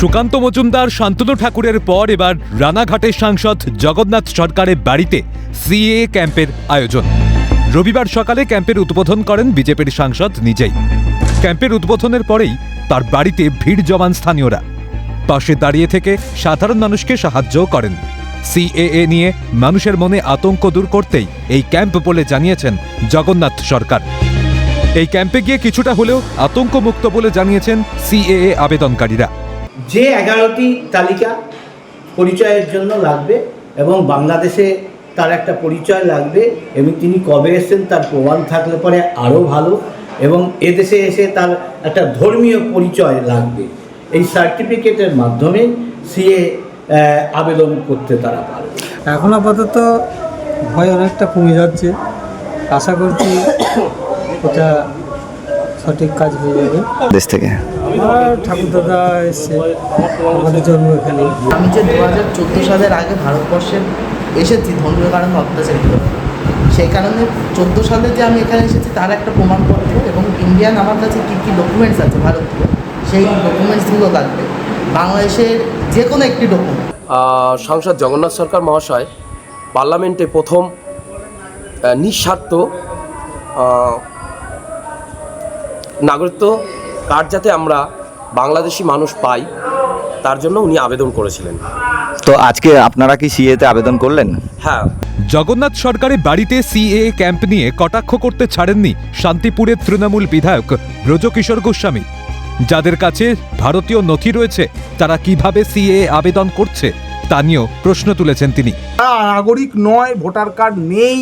সুকান্ত মজুমদার, শান্তনু ঠাকুরের পর এবার রানাঘাটের সাংসদ জগন্নাথ সরকারের বাড়িতে সিএ ক্যাম্পের আয়োজন। রবিবার সকালে ক্যাম্পের উদ্বোধন করেন বিজেপির সাংসদ নিজেই। ক্যাম্পের উদ্বোধনের পরেই তার বাড়িতে ভিড় জমান স্থানীয়রা। পাশে দাঁড়িয়ে থেকে সাধারণ মানুষকে সাহায্যও করেন। সিএএ নিয়ে মানুষের মনে আতঙ্ক দূর করতেই এই ক্যাম্প বলে জানিয়েছেন জগন্নাথ সরকার। এই ক্যাম্পে গিয়ে কিছুটা হলেও আতঙ্কমুক্ত বলে জানিয়েছেন সিএএ আবেদনকারীরা। যে এগারোটি তালিকা পরিচয়ের জন্য লাগবে এবং বাংলাদেশে তার একটা পরিচয় লাগবে এবং তিনি কবে এসেছেন তার প্রমাণ থাকলে পরে আরও ভালো এবং এদেশে এসে তার একটা ধর্মীয় পরিচয় লাগবে। এই সার্টিফিকেটের মাধ্যমে সিএ আবেদন করতে তারা পারবে। এখন আপাতত ভয় অনেকটা কমে যাচ্ছে। আশা করছি ওটা সঠিক কাজ হয়ে যাবে। দেশ থেকে। আমার ঠাকুর দাদা এসছে আমাদের জন্ম এখানে। আমি যে দু হাজার চোদ্দ সালের আগে ভারতবর্ষে এসেছি ধর্মীয় কারণে অত্যাচারিত সেই কারণে চোদ্দ সালে যে আমি এখানে এসেছি তার একটা প্রমাণপত্র এবং ইন্ডিয়ান আমার কাছে কী কী ডকুমেন্টস আছে ভারতীয় সেই ডকুমেন্টসগুলো লাগবে। বাংলাদেশের যে কোনো একটি ডকুমেন্ট সাংসদ জগন্নাথ সরকার মহাশয় পার্লামেন্টে প্রথম নিঃস্বার্থ নাগরিকত্ব কার্ড যাতে আমরা বাংলাদেশি মানুষ পাই তার জন্য উনি আবেদন করেছিলেন। তো আজকে আপনারা কি সিএতে আবেদন করলেন? হ্যাঁ। জগন্নাথ সরকারের বাড়িতে সিএ ক্যাম্প নিয়ে কটাক্ষ করতে ছাড়েননি শান্তিপুরের তৃণমূল বিধায়ক ব্রজকিশোর গোস্বামী। যাদের কাছে ভারতীয় নথি রয়েছে তারা কীভাবে সিএ আবেদন করছে তা নিয়েও প্রশ্ন তুলেছেন তিনি। নাগরিক নয় ভোটার কার্ড নেই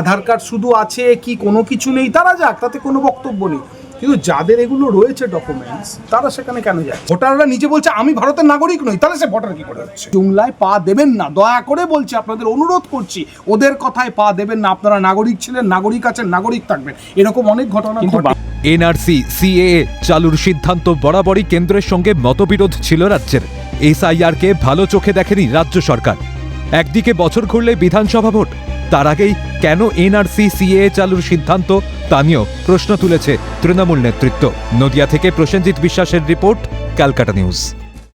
আধার কার্ড শুধু আছে কি কোনো কিছু নেই তারা যাক তাতে কোনো বক্তব্য নেই। কিন্তু যাদের এগুলো রয়েছে ডকুমেন্টস তারা সেখানে কেন যায়? ভোটাররা নিজে বলছে আমি ভারতের নাগরিক নই। তাহলে সে ভোটার কি করে হচ্ছে? জুমলায় পা দেবেন না। দয়া করে বলছি আপনাদের অনুরোধ করছি ওদের কথায় পা দেবেন না। আপনারা নাগরিক ছিলেন নাগরিক আছেন নাগরিক থাকবেন। এরকম অনেক ঘটনা ঘটে। এনআরসি সিএএ চালুর সিদ্ধান্ত বরাবরই কেন্দ্রের সঙ্গে মতবিরোধ ছিল রাজ্যের। এসআইআরকে ভালো চোখে দেখেনি রাজ্য সরকার। একদিকে বছর ঘুরলে বিধানসভা ভোট তার আগেই কেন এনআরসি সিএ চালুর সিদ্ধান্ত? তা নিয়েও প্রশ্ন তুলেছে তৃণমূল নেতৃত্ব। নদিয়া থেকে প্রসেনজিৎ বিশ্বাসের রিপোর্ট, ক্যালকাটা নিউজ।